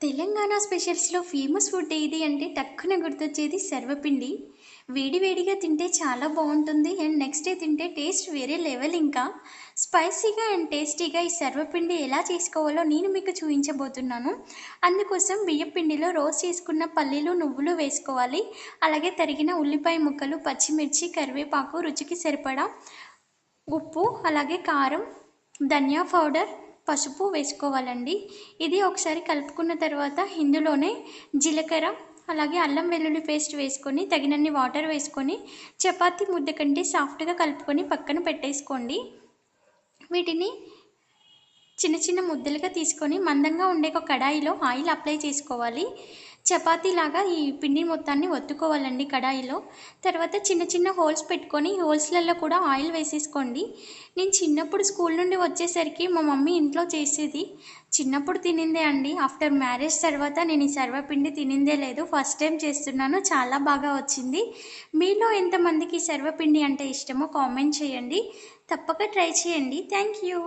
Telangana స్పెషల్స్‌లో famous food ఏది అంటే టక్కున గుర్తొచ్చేది సర్వపిండి. వేడివేడిగా తింటే చాలా బాగుంటుంది అండ్ నెక్స్ట్ డే తింటే టేస్ట్ వేరే లెవెల్ ఇంకా. స్పైసీగా అండ్ టేస్టీగా ఈ సర్వపిండి ఎలా చేసుకోవాలో నేను మీకు చూపించబోతున్నాను అందుకోసం బియ్యపిండిలో రోస్ట్ చేసుకున్న పల్లీలు, నువ్వులు వేసుకోవాలి. అలాగే తరిగిన ఉల్లిపాయ ముక్కలు, పచ్చిమిర్చి, కరివేపాకు, రుచికి సరిపడా ఉప్పు, అలాగే కారం, ధనియా పౌడర్, పసుపు వేసుకోవాలండి. ఇది ఒకసారి కలుపుకున్న తర్వాత ఇందులోనే జీలకర్ర, అలాగే అల్లం వెల్లుల్లి పేస్ట్ వేసుకొని తగినన్ని వాటర్ వేసుకొని చపాతీ ముద్ద కంటే సాఫ్ట్‌గా కలుపుకొని పక్కన పెట్టేసుకోండి. వీటిని చిన్న చిన్న ముద్దలుగా తీసుకొని మందంగా ఉండే ఒక కడాయిలో ఆయిల్ అప్లై చేసుకోవాలి. చపాతీలాగా ఈ పిండి మొత్తాన్ని ఒత్తుకోవాలండి కడాయిలో. తర్వాత చిన్న చిన్న హోల్స్ పెట్టుకొని హోల్స్‌లలో కూడా ఆయిల్ వేసేసుకోండి. నేను చిన్నప్పుడు స్కూల్ నుండి వచ్చేసరికి మా మమ్మీ ఇంట్లో చేసేది. చిన్నప్పుడు తినిందే అండి. ఆఫ్టర్ మ్యారేజ్ తర్వాత నేను ఈ సర్వపిండి తినిందే లేదు. ఫస్ట్ టైం చేస్తున్నాను. చాలా బాగా వచ్చింది. మీలో ఎంతమందికి సర్వపిండి అంటే ఇష్టమో కామెంట్ చేయండి. తప్పక ట్రై చేయండి. Thank you.